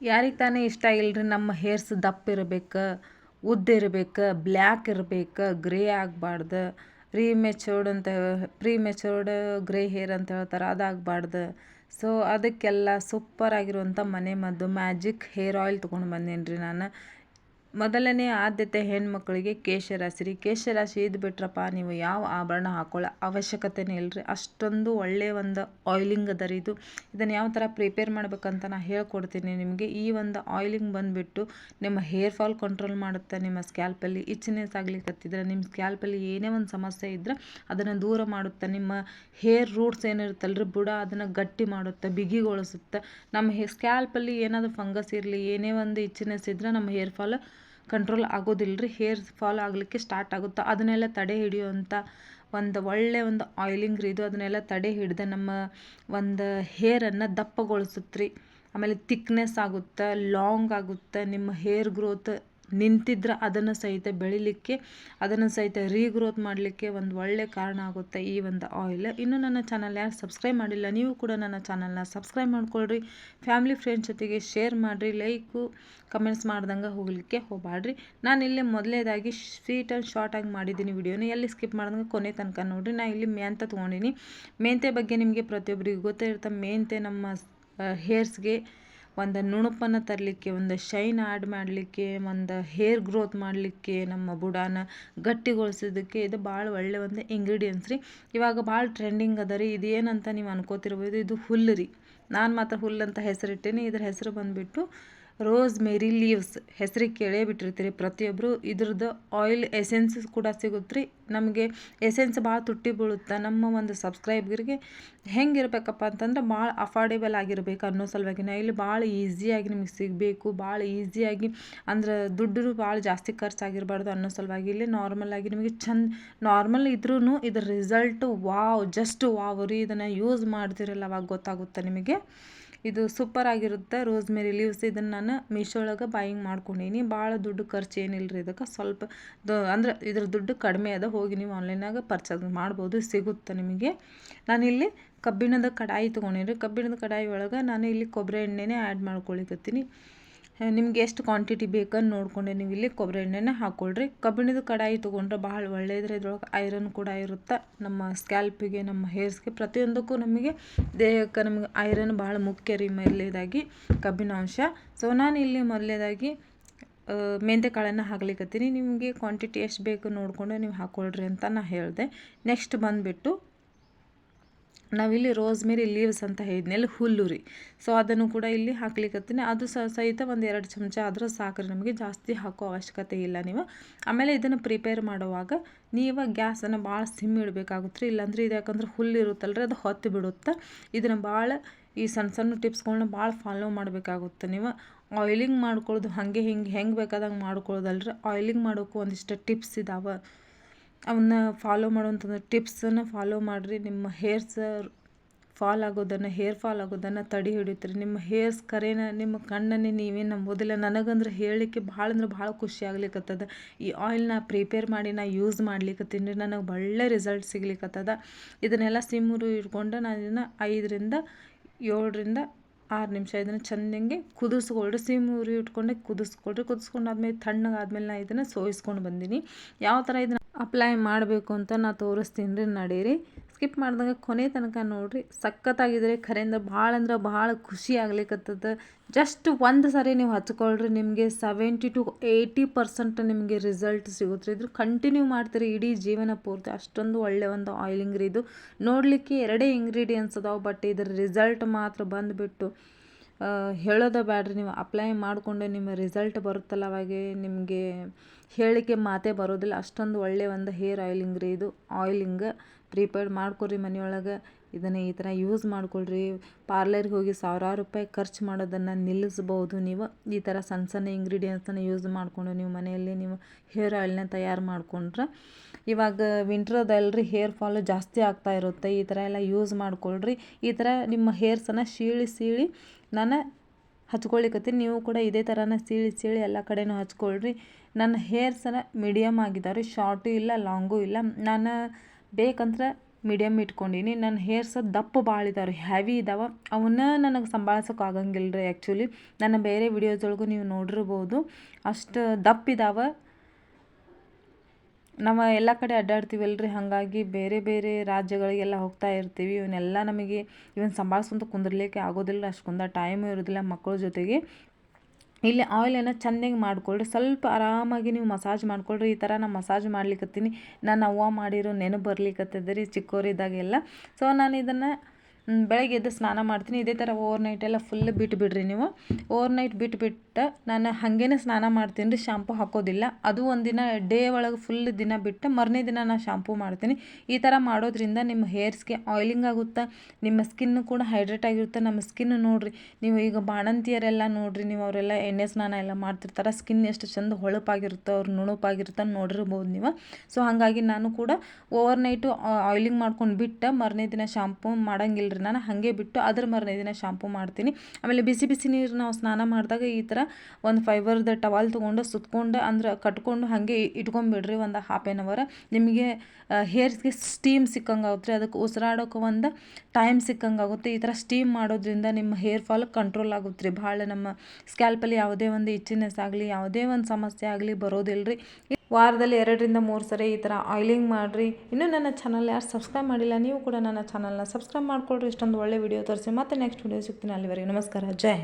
ಯಾರಿಗೆ ತಾನೇ ಇಷ್ಟ ಇಲ್ಲರಿ ನಮ್ಮ ಹೇರ್ಸ್ ದಪ್ಪ ಇರಬೇಕು, ಉದ್ದ ಇರಬೇಕು, ಬ್ಲ್ಯಾಕ್ ಇರಬೇಕು, ಗ್ರೇ ಆಗಬಾರ್ದು. ಪ್ರೀ ಮೆಚೂರ್ಡ್ ಅಂತ ಪ್ರೀ ಮೆಚೂರ್ಡ್ ಗ್ರೇ ಹೇರ್ ಅಂತ ಹೇಳ್ತಾರೆ ಅದಾಗಬಾರ್ದು ಸೊ ಅದಕ್ಕೆಲ್ಲ ಸೂಪರ್ ಆಗಿರುವಂಥ ಮನೆ ಮದ್ದು ಮ್ಯಾಜಿಕ್ ಹೇರ್ ಆಯಿಲ್ ತೊಗೊಂಡು ಬಂದೇನಿ ರೀ ನಾನು. ಮೊದಲನೇ ಆದ್ಯತೆ ಹೆಣ್ಮಕ್ಳಿಗೆ ಕೇಶರಾಶಿ ರೀ ಕೇಶರಾಶಿ ಇದು ಬಿಟ್ರಪ್ಪ, ನೀವು ಯಾವ ಆಭರಣ ಹಾಕೊಳ್ಳೋ ಅವಶ್ಯಕತೆನೇ ಇಲ್ಲರಿ ಅಷ್ಟೊಂದು ಒಳ್ಳೆಯ ಒಂದು ಆಯಿಲಿಂಗ್ ಅದ ರೀ ಇದು. ಇದನ್ನು ಯಾವ ಥರ ಪ್ರಿಪೇರ್ ಮಾಡ್ಬೇಕಂತ ನಾನು ಹೇಳ್ಕೊಡ್ತೀನಿ ನಿಮಗೆ. ಈ ಒಂದು ಆಯಿಲಿಂಗ್ ಬಂದುಬಿಟ್ಟು ನಿಮ್ಮ ಹೇರ್ ಫಾಲ್ ಕಂಟ್ರೋಲ್ ಮಾಡುತ್ತೆ, ನಿಮ್ಮ ಸ್ಕ್ಯಾಲ್ಪಲ್ಲಿ ಇಚ್ಚಿನೆಸ್ ಆಗ್ಲಿಕ್ಕತ್ತಿದ್ರೆ ನಿಮ್ಮ ಸ್ಕ್ಯಾಲ್ಪಲ್ಲಿ ಏನೇ ಒಂದು ಸಮಸ್ಯೆ ಇದ್ದರೆ ಅದನ್ನು ದೂರ ಮಾಡುತ್ತೆ. ನಿಮ್ಮ ಹೇರ್ ರೂಟ್ಸ್ ಏನಿರುತ್ತಲ್ಲ ರೀ ಬುಡ ಅದನ್ನು ಗಟ್ಟಿ ಮಾಡುತ್ತೆ, ಬಿಗಿಗೊಳಿಸುತ್ತೆ. ನಮ್ಮ ಸ್ಕ್ಯಾಲ್ಪಲ್ಲಿ ಏನಾದರೂ ಫಂಗಸ್ ಇರಲಿ, ಏನೇ ಒಂದು ಇಚ್ಚಿನೆಸ್ ಇದ್ದರೆ ನಮ್ಮ ಹೇರ್ ಫಾಲ್ ಕಂಟ್ರೋಲ್ ಆಗೋದಿಲ್ಲ ರೀ ಹೇರ್ ಫಾಲ್ ಆಗಲಿಕ್ಕೆ ಸ್ಟಾರ್ಟ್ ಆಗುತ್ತೆ? ಅದನ್ನೆಲ್ಲ ತಡೆ ಹಿಡಿಯುವಂಥ ಒಂದು ಒಳ್ಳೆಯ ಒಂದು ಆಯಿಲಿಂಗ್ ರೀ ಇದು. ಅದನ್ನೆಲ್ಲ ತಡೆ ಹಿಡಿದು ನಮ್ಮ ಒಂದು ಹೇರನ್ನು ದಪ್ಪಗೊಳಿಸುತ್ತೆ ರೀ ಆಮೇಲೆ ತಿಕ್ನೆಸ್ ಆಗುತ್ತೆ ಲಾಂಗ್ ಆಗುತ್ತೆ, ನಿಮ್ಮ ಹೇರ್ ಗ್ರೋತ್ ನಿಂತಿದ್ರೆ ಅದನ್ನು ಸಹಿತ ಬೆಳಿಲಿಕ್ಕೆ, ಅದನ್ನು ಸಹಿತ ರೀಗ್ರೋತ್ ಮಾಡಲಿಕ್ಕೆ ಒಂದು ಒಳ್ಳೆ ಕಾರಣ ಆಗುತ್ತೆ ಈ ಒಂದು ಆಯಿಲ್ ಇನ್ನು ನನ್ನ ಚಾನಲ್ ಯಾರು ಸಬ್ಸ್ಕ್ರೈಬ್ ಮಾಡಿಲ್ಲ, ನೀವು ಕೂಡ ನನ್ನ ಚಾನಲ್ನ ಸಬ್ಸ್ಕ್ರೈಬ್ ಮಾಡ್ಕೊಳ್ರಿ. ಫ್ಯಾಮಿಲಿ ಫ್ರೆಂಡ್ಸ್ ಜೊತೆಗೆ ಶೇರ್ ಮಾಡಿರಿ ಲೈಕು ಕಮೆಂಟ್ಸ್ ಮಾಡ್ದಂಗೆ ಹೋಗಲಿಕ್ಕೆ ಹೋಗಬೇಡ್ರಿ ನಾನು ಇಲ್ಲಿ ಮೊದಲೇದಾಗಿ ಸ್ವೀಟ್ ಆ್ಯಂಡ್ ಶಾರ್ಟಾಗಿ ಮಾಡಿದ್ದೀನಿ ವಿಡಿಯೋನ. ಎಲ್ಲಿ ಸ್ಕಿಪ್ ಮಾಡ್ದಂಗೆ ಕೊನೆ ತನಕ ನೋಡಿರಿ. ನಾನು ಇಲ್ಲಿ ಮೆಂತೆ ತೊಗೊಂಡಿನಿ. ಮೆಂತೆ ಬಗ್ಗೆ ನಿಮಗೆ ಪ್ರತಿಯೊಬ್ಬರಿಗೂ ಗೊತ್ತೇ ಇರುತ್ತೆ ಮೆಂತೆ ನಮ್ಮ ಹೇರ್ಸ್ಗೆ ಒಂದು ನುಣುಪನ್ನು ತರಲಿಕ್ಕೆ, ಒಂದು ಶೈನ್ ಆ್ಯಡ್ ಮಾಡಲಿಕ್ಕೆ, ಒಂದು ಹೇರ್ ಗ್ರೋತ್ ಮಾಡಲಿಕ್ಕೆ, ನಮ್ಮ ಬುಡಾನ ಗಟ್ಟಿಗೊಳಿಸೋದಕ್ಕೆ ಇದು ಭಾಳ ಒಳ್ಳೆಯ ಒಂದು ಇಂಗ್ರೀಡಿಯೆಂಟ್ಸ್ ರೀ. ಇವಾಗ ಭಾಳ ಟ್ರೆಂಡಿಂಗ್ ಅದ ರೀ. ಇದು ಏನಂತ ನೀವು ಅನ್ಕೋತಿರ್ಬೋದು, ಇದು ಹುಲ್ಲು ರೀ. ನಾನು ಮಾತ್ರ ಹುಲ್ಲು ಅಂತ ಹೆಸರಿಟ್ಟೇನಿ. ಇದ್ರ ಹೆಸರು ಬಂದುಬಿಟ್ಟು ರೋಸ್ ಮೇರಿ ಲೀವ್ಸ್ ಹೆಸರಿಗೆ ಕೇಳೇ ಬಿಟ್ಟಿರ್ತೀರಿ ಪ್ರತಿಯೊಬ್ಬರು ಇದ್ರದ್ದು ಆಯಿಲ್ ಎಸೆನ್ಸ್ ಕೂಡ ಸಿಗುತ್ತೆ ರೀ ನಮಗೆ ಎಸೆನ್ಸ್ ಭಾಳ ತುಟ್ಟಿ ಬೀಳುತ್ತೆ, ನಮ್ಮ ಒಂದು ಸಬ್ಸ್ಕ್ರೈಬರ್ಗೆ ಹೆಂಗಿರಬೇಕಪ್ಪ ಅಂತಂದ್ರೆ ಭಾಳ ಅಫೋರ್ಡೆಬಲ್ ಆಗಿರ್ಬೇಕು ಅನ್ನೋ ಸಲುವಾಗಿ ಇಲ್ಲಿ ಭಾಳ ಈಸಿಯಾಗಿ ನಿಮಗೆ ಸಿಗಬೇಕು, ಭಾಳ ಈಸಿಯಾಗಿ ಅಂದ್ರೆ ದುಡ್ಡು ಭಾಳ ಜಾಸ್ತಿ ಖರ್ಚಾಗಿರಬಾರ್ದು ಅನ್ನೋ ಸಲುವಾಗಿ ಇಲ್ಲಿ ನಾರ್ಮಲ್ ಆಗಿ ನಿಮಗೆ ಚಂದ, ನಾರ್ಮಲ್ ಇದ್ರೂ ಇದ್ರ ರಿಸಲ್ಟ್ ವಾವ್, ಜಸ್ಟ್ ವಾವ್ ರೀ. ಇದನ್ನು ಯೂಸ್ ಮಾಡ್ತಿರಲ್ಲ, ಅವಾಗ ಗೊತ್ತಾಗುತ್ತೆ ನಿಮಗೆ? ಇದು ಸೂಪರ್ ಆಗಿರುತ್ತೆ. ರೋಸ್ಮೇರಿ ಲೀವ್ಸ್ ಇದನ್ನು ನಾನು ಮೀಶೋ ಒಳಗೆ ಬಾಯಿಂಗ್ ಮಾಡ್ಕೊಂಡೀನಿ. ಭಾಳ ದುಡ್ಡು ಖರ್ಚು ಏನಿಲ್ಲ ರೀ ಇದಕ್ಕೆ? ಸ್ವಲ್ಪ ಅಂದ್ರೆ ಇದ್ರ ದುಡ್ಡು ಕಡಿಮೆ ಅದ. ಹೋಗಿ ನೀವು ಆನ್ಲೈನಾಗ ಪರ್ಚೇಸ್ ಮಾಡ್ಬೋದು. ಸಿಗುತ್ತೆ ನಿಮಗೆ? ನಾನಿಲ್ಲಿ ಕಬ್ಬಿಣದ ಕಡಾಯಿ ತೊಗೊಂಡಿನಿ. ಕಬ್ಬಿಣದ ಕಡಾಯಿ ಒಳಗೆ ನಾನು ಇಲ್ಲಿ ಕೊಬ್ಬರಿ ಎಣ್ಣೆನೇ ಆ್ಯಡ್ ಮಾಡ್ಕೊಳಿಕತ್ತೀನಿ. ನಿಮ್ಗೆ ಎಷ್ಟು ಕ್ವಾಂಟಿಟಿ ಬೇಕಂತ ನೋಡಿಕೊಂಡು, ನೀವು ಇಲ್ಲಿ ಕೊಬ್ಬರಿ ಎಣ್ಣೆನ ಹಾಕ್ಕೊಳ್ರಿ ಕಬ್ಬಿಣದ ಕಡಾಯಿ ತೊಗೊಂಡ್ರೆ ಭಾಳ ಒಳ್ಳೆಯದ್ರೆ ಇದ್ರೊಳಗೆ ಐರನ್ ಕೂಡ ಇರುತ್ತೆ. ನಮ್ಮ ಸ್ಕ್ಯಾಲ್ಪಿಗೆ ನಮ್ಮ ಹೇರ್ಸ್ಗೆ ಪ್ರತಿಯೊಂದಕ್ಕೂ ನಮಗೆ ದೇಹಕ್ಕೆ ನಮಗೆ ಐರನ್ ಭಾಳ ಮುಖ್ಯ ರೀ ಮೊದಲೇದಾಗಿ ಕಬ್ಬಿನ ಅಂಶ ಸೊ ನಾನು ಇಲ್ಲಿ ಮೊದಲೇದಾಗಿ ಮೆಂತೆ ಕಾಳನ್ನು ಹಾಕ್ಲಿಕ್ಕತ್ತೀನಿ ನಿಮಗೆ ಕ್ವಾಂಟಿಟಿ ಎಷ್ಟು ಬೇಕು ನೋಡಿಕೊಂಡು ನೀವು ಹಾಕ್ಕೊಳ್ರಿ ಅಂತ ನಾನು ಹೇಳಿದೆ. ನೆಕ್ಸ್ಟ್ ಬಂದುಬಿಟ್ಟು ನಾವಿಲ್ಲಿ ರೋಸ್ಮೇರಿ ಲೀವ್ಸ್ ಅಂತ ಹೇಳಿದ್ನಲ್ಲಿ ಹುಲ್ಲು ರೀ. ಸೊ ಅದನ್ನು ಕೂಡ ಇಲ್ಲಿ ಹಾಕ್ಲಿಕ್ಕತ್ತೀನಿ ಅದು ಸಹಿತ ಒಂದು ಎರಡು ಚಮಚ ಆದರೂ ಸಾಕ್ರಿ, ನಮಗೆ ಜಾಸ್ತಿ ಹಾಕೋ ಅವಶ್ಯಕತೆ ಇಲ್ಲ ನೀವು. ಆಮೇಲೆ ಇದನ್ನು ಪ್ರಿಪೇರ್ ಮಾಡುವಾಗ ನೀವು ಗ್ಯಾಸನ್ನು ಭಾಳ ಸಿಮ್ ಇಡಬೇಕಾಗುತ್ತೆ ರೀ. ಇಲ್ಲಾಂದ್ರೆ ಇದು ಯಾಕಂದ್ರೆ ಹುಲ್ಲು ಇರುತ್ತಲ್ಲ ರೀ ಅದು ಹೊತ್ತು ಬಿಡುತ್ತೆ. ಇದನ್ನು ಭಾಳ ಈ ಸಣ್ಣ ಸಣ್ಣ ಟಿಪ್ಸ್ಗಳನ್ನ ಭಾಳ ಫಾಲೋ ಮಾಡಬೇಕಾಗುತ್ತೆ ನೀವು. ಆಯಿಲಿಂಗ್ ಮಾಡ್ಕೊಳ್ಳೋದು ಹಾಗೆ ಹಿಂಗೆ ಹೆಂಗೆ ಬೇಕಾದಂಗೆ ಮಾಡ್ಕೊಳ್ಳೋದಲ್ರಿ ಆಯಿಲಿಂಗ್ ಮಾಡೋಕ್ಕೂ ಒಂದಿಷ್ಟು ಟಿಪ್ಸ್ ಇದಾವೆ. ಅವನ್ನ ಫಾಲೋ ಮಾಡುವಂಥದ್ದು ಟಿಪ್ಸನ್ನು ಫಾಲೋ ಮಾಡಿರಿ. ನಿಮ್ಮ ಹೇರ್ಸ್ ಫಾಲ್ ಆಗೋದನ್ನು ಹೇರ್ ಫಾಲ್ ಆಗೋದನ್ನು ತಡಿ ಹಿಡಿಯುತ್ತೀರಿ ನಿಮ್ಮ ಹೇರ್ಸ್ ಕರೆನ, ನಿಮ್ಮ ಕಣ್ಣನ್ನೇ ನೀವೇನು ನಂಬೋದಿಲ್ಲ. ನನಗಂದ್ರೆ ಹೇಳಲಿಕ್ಕೆ ಭಾಳ ಅಂದ್ರೆ ಭಾಳ ಖುಷಿ ಆಗ್ಲಿಕ್ಕತ್ತದ ಈ ಆಯಿಲ್ನ ಪ್ರಿಪೇರ್ ಮಾಡಿ ನಾ ಯೂಸ್ ಮಾಡ್ಲಿಕ್ಕತ್ತೀನಿ ನನಗೆ ಒಳ್ಳೆ ರಿಸಲ್ಟ್ ಸಿಗ್ಲಿಕ್ಕತ್ತದ ಇದನ್ನೆಲ್ಲ ಸಿಮ್ಮರು ಇಟ್ಕೊಂಡು ನಾನು ಇದನ್ನು ಐದರಿಂದ ಏಳರಿಂದ ಆರು ನಿಮಿಷ ಇದನ್ನು ಚೆಂದಂಗೆ ಕುದಿಸ್ಕೊಳ್ರಿ. ಸಿಮ್ ಉರಿ ಇಟ್ಕೊಂಡೆ ಕುದಿಸ್ಕೊಳ್ರಿ. ಕುದಿಸ್ಕೊಂಡಾದ್ಮೇಲೆ ತಣ್ಣಗಾದ್ಮೇಲೆ ನಾನು ಇದನ್ನು ಸೋಯಿಸ್ಕೊಂಡು ಬಂದೀನಿ. ಯಾವ ಥರ ಇದನ್ನು ಅಪ್ಲೈ ಮಾಡಬೇಕು ಅಂತ ನಾ ತೋರಿಸ್ತೀನಿ ರೀ ನಡೀರಿ. ಸ್ಕಿಪ್ ಮಾಡಿದಾಗ ಕೊನೆ ತನಕ ನೋಡಿರಿ. ಸಖತ್ತಾಗಿದ್ರೆ ಖರೆಯಿಂದ ಭಾಳ ಅಂದ್ರೆ ಭಾಳ ಖುಷಿ ಆಗ್ಲಿಕ್ಕತ್ತದ ಜಸ್ಟ್ ಒಂದು ಸಾರಿ ನೀವು ಹಚ್ಕೊಳ್ರಿ, ನಿಮಗೆ ಸೆವೆಂಟಿ ಟು ಏಯ್ಟಿ ಪರ್ಸೆಂಟ್ ನಿಮಗೆ ರಿಸಲ್ಟ್ ಸಿಗುತ್ತೆ ಇದ್ರ ಕಂಟಿನ್ಯೂ ಮಾಡ್ತೀರಿ, ಇಡೀ ಜೀವನ ಪೂರ್ತಿ. ಅಷ್ಟೊಂದು ಒಳ್ಳೆ ಒಂದು ಆಯಿಲಿಂಗ್ ರೀ ಇದು. ನೋಡಲಿಕ್ಕೆ ಎರಡೇ ಇಂಗ್ರೀಡಿಯೆಂಟ್ಸ್ ಅದಾವೆ ಬಟ್ ಇದ್ರ ರಿಸಲ್ಟ್ ಮಾತ್ರ ಬಂದುಬಿಟ್ಟು ಹೇಳೋದ ಬ್ಯಾಡ್ರಿ. ನೀವು ಅಪ್ಲೈ ಮಾಡಿಕೊಂಡು ನಿಮ್ಮ ರಿಸಲ್ಟ್ ಬರುತ್ತಲ್ಲ ಅವಾಗೆ ನಿಮಗೆ ಹೇಳಿಕೆ ಮಾತೇ ಬರೋದಿಲ್ಲ. ಅಷ್ಟೊಂದು ಒಳ್ಳೆಯ ಒಂದು ಹೇರ್ ಆಯಿಲಿಂಗ್ ರೀ ಇದು. ಆಯಿಲಿಂಗ್ ಪ್ರಿಪೇರ್ ಮಾಡ್ಕೊರಿ ಮನೆಯೊಳಗೆ. ಇದನ್ನು ಈ ಥರ ಯೂಸ್ ಮಾಡ್ಕೊಳ್ರಿ. ಪಾರ್ಲರ್ಗೆ ಹೋಗಿ ಸಾವಿರಾರು ರೂಪಾಯಿ ಖರ್ಚು ಮಾಡೋದನ್ನು ನಿಲ್ಲಿಸ್ಬೋದು ನೀವು. ಈ ಥರ ಸಣ್ಣ ಸಣ್ಣ ಇಂಗ್ರೀಡಿಯೆಂಟ್ಸನ್ನು ಯೂಸ್ ಮಾಡಿಕೊಂಡು ನೀವು ಮನೆಯಲ್ಲಿ ನೀವು ಹೇರ್ ಆಯಿಲ್ನ ತಯಾರು ಮಾಡಿಕೊಂಡ್ರೆ ಇವಾಗ ವಿಂಟ್ರದಲ್ರಿ ಹೇರ್ ಫಾಲು ಜಾಸ್ತಿ ಆಗ್ತಾ ಇರುತ್ತೆ. ಈ ಥರ ಎಲ್ಲ ಯೂಸ್ ಮಾಡ್ಕೊಳ್ರಿ. ಈ ಥರ ನಿಮ್ಮ ಹೇರ್ಸನ್ನು ಸೀಳಿ ಸೀಳಿ ನಾನು ಹಚ್ಕೊಳ್ಳಿಕತ್ತೀನಿ. ನೀವು ಕೂಡ ಇದೇ ಥರನ ಸೀಳಿ ಸೀಳಿ ಎಲ್ಲ ಕಡೆನೂ ಹಚ್ಕೊಳ್ರಿ. ನನ್ನ ಹೇರ್ಸನ ಮೀಡಿಯಮ್ ಆಗಿದ್ದಾವೆ ಶಾರ್ಟು ಇಲ್ಲ ಲಾಂಗು ಇಲ್ಲ. ನಾನು ಬೇಕಂದ್ರೆ ಮೀಡಿಯಮ್ ಇಟ್ಕೊಂಡೀನಿ. ನನ್ನ ಹೇರ್ಸ್ ದಪ್ಪ ಭಾಳ ಇದಾವೆ ಹ್ಯಾವಿ ಇದಾವೆ. ಅವನ್ನ ನನಗೆ ಸಂಭಾಳ್ಸೋಕೆ ಆಗಂಗಿಲ್ಲ ರೀ ಆ್ಯಕ್ಚುಲಿ ನನ್ನ ಬೇರೆ ವಿಡಿಯೋದೊಳಗೂ ನೀವು ನೋಡಿರ್ಬೋದು. ಅಷ್ಟು ದಪ್ಪ ಇದಾವೆ. ನಾವು ಎಲ್ಲ ಕಡೆ ಅಡ್ಡಾಡ್ತೀವಲ್ಲ ರೀ, ಹಾಗಾಗಿ ಬೇರೆ ಬೇರೆ ರಾಜ್ಯಗಳಿಗೆಲ್ಲ ಹೋಗ್ತಾ ಇರ್ತೀವಿ. ಇವನ್ನೆಲ್ಲ ನಮಗೆ, ಇವನ್ ಸಂಭಾಳಿಸ್ಕೊಂತ ಕುಂದಿರ್ಲಿಕ್ಕೆ ಆಗೋದಿಲ್ಲ ಅಷ್ಟೊಂದು ಟೈಮು ಇರೋದಿಲ್ಲ ಮಕ್ಕಳ ಜೊತೆಗೆ. ಇಲ್ಲಿ ಆಯಿಲನ್ನು ಚೆಂದಾಗಿ ಮಾಡ್ಕೊಳ್ರಿ. ಸ್ವಲ್ಪ ಆರಾಮಾಗಿ ನೀವು ಮಸಾಜ್ ಮಾಡಿಕೊಳ್ರಿ. ಈ ಥರ ನಾನು ಮಸಾಜ್ ಮಾಡ್ಲಿಕ್ಕತ್ತೀನಿ ನಾನು ಅವ್ವ ಮಾಡಿರೋ ನೆನಪು ಬರ್ಲಿಕ್ಕತ್ತದ ರೀ ಚಿಕ್ಕವರಿದ್ದಾಗೆಲ್ಲ ಸೊ ನಾನು ಇದನ್ನು ಬೆಳಗ್ಗೆ ಎದ್ದು ಸ್ನಾನ ಮಾಡ್ತೀನಿ. ಇದೇ ಥರ ಓವರ್ ನೈಟ್ ಎಲ್ಲ ಫುಲ್ ಬಿಟ್ಬಿಡ್ರಿ ನೀವು. ಓವರ್ ನೈಟ್ ಬಿಟ್ಬಿಟ್ಟು ನಾನು ಹಾಗೇನೆ ಸ್ನಾನ ಮಾಡ್ತೀನಿ ರೀ ಶಾಂಪು ಹಾಕೋದಿಲ್ಲ. ಅದು ಒಂದಿನ ಡೇ ಒಳಗೆ ಫುಲ್ ದಿನ ಬಿಟ್ಟು ಮರನೇ ದಿನ ನಾನು ಶಾಂಪೂ ಮಾಡ್ತೀನಿ. ಈ ಥರ ಮಾಡೋದ್ರಿಂದ ನಿಮ್ಮ ಹೇರ್ಸ್ಗೆ ಆಯಿಲಿಂಗ್ ಆಗುತ್ತೆ? ನಿಮ್ಮ ಸ್ಕಿನ್ ಕೂಡ ಹೈಡ್ರೇಟ್ ಆಗಿರುತ್ತೆ? ನಮ್ಮ ಸ್ಕಿನ್ ನೋಡಿರಿ. ನೀವು ಈಗ ಬಾಣಂತಿಯರೆಲ್ಲ ನೋಡಿರಿ, ನೀವು ಅವರೆಲ್ಲ ಎಣ್ಣೆ ಸ್ನಾನ ಎಲ್ಲ ಮಾಡ್ತಿರ್ತಾರೆ ಸ್ಕಿನ್ ಎಷ್ಟು ಚಂದ ಹೊಳಪಾಗಿರುತ್ತೆ, ಅವ್ರು ನುಣುಪಾಗಿರುತ್ತೆ ನೋಡಿರ್ಬೋದು ನೀವು. ಸೊ ಹಾಗಾಗಿ ನಾನು ಕೂಡ ಓವರ್ ನೈಟು ಆಯಿಲಿಂಗ್ ಮಾಡ್ಕೊಂಡು ಬಿಟ್ಟು ಮರನೇ ದಿನ ಶಾಂಪೂ ಮಾಡಂಗಿಲ್ಲ ರೀ ನಾನು ಹಾಗೆ ಬಿಟ್ಟು ಅದ್ರ ಮರನೇ ದಿನ ಶಾಂಪೂ ಮಾಡ್ತೀನಿ. ಆಮೇಲೆ ಬಿಸಿ ಬಿಸಿ ನೀರು ನಾವು ಸ್ನಾನ ಮಾಡಿದಾಗ ಈ ಥರ ಒಂದು ಫೈಬರ್ದ ಟವಾಲ್ ತೊಗೊಂಡು ಸುತ್ಕೊಂಡು ಅಂದ್ರೆ ಕಟ್ಕೊಂಡು ಹಾಗೆ ಇಟ್ಕೊಂಬಿಡ್ರಿ ಒಂದು ಹಾಫ್ ಆನ್ ಅವರ್ ನಿಮಗೆ ಹೇರ್ಸ್ಗೆ ಸ್ಟೀಮ್ ಸಿಕ್ಕಂಗೆ ಆಗುತ್ತೆ ಅದಕ್ಕೆ ಉಸಿರಾಡೋಕೆ ಒಂದು ಟೈಮ್ ಸಿಕ್ಕಂಗೆ ಆಗುತ್ತೆ. ಈ ಥರ ಸ್ಟೀಮ್ ಮಾಡೋದ್ರಿಂದ ನಿಮ್ಮ ಹೇರ್ ಫಾಲ್ ಕಂಟ್ರೋಲ್ ಆಗುತ್ತೆ ರೀ ಭಾಳ ನಮ್ಮ ಸ್ಕ್ಯಾಲ್ಪಲ್ಲಿ ಯಾವುದೇ ಒಂದು ಇಚ್ಚಿನೆಸ್ ಆಗಲಿ, ಯಾವುದೇ ಒಂದು ಸಮಸ್ಯೆ ಆಗಲಿ ಬರೋದಿಲ್ಲ ರೀ ವಾರದಲ್ಲಿ ಎರಡರಿಂದ ಮೂರು ಸರಿ ಈ ಥರ ಆಯಿಲಿಂಗ್ ಮಾಡಿರಿ. ಇನ್ನೂ ನನ್ನ ಚಾನಲ್ ಯಾರು ಸಬ್ಸ್ಕ್ರೈಬ್ ಮಾಡಿಲ್ಲ, ನೀವು ಕೂಡ ನನ್ನ ಚಾನಲ್ನ ಸಬ್ಸ್ಕ್ರೈಬ್ ಮಾಡಿಕೊಡ್ರಿ ಇಷ್ಟೊಂದು ಒಳ್ಳೆ ವಿಡಿಯೋ ತೋರಿಸಿ. ಮತ್ತೆ ನೆಕ್ಸ್ಟ್ ವಿಡಿಯೋ ಸಿಗ್ತೀನಿ ಅಲ್ಲಿವರೆಗೆ. ನಮಸ್ಕಾರ. ಜೈ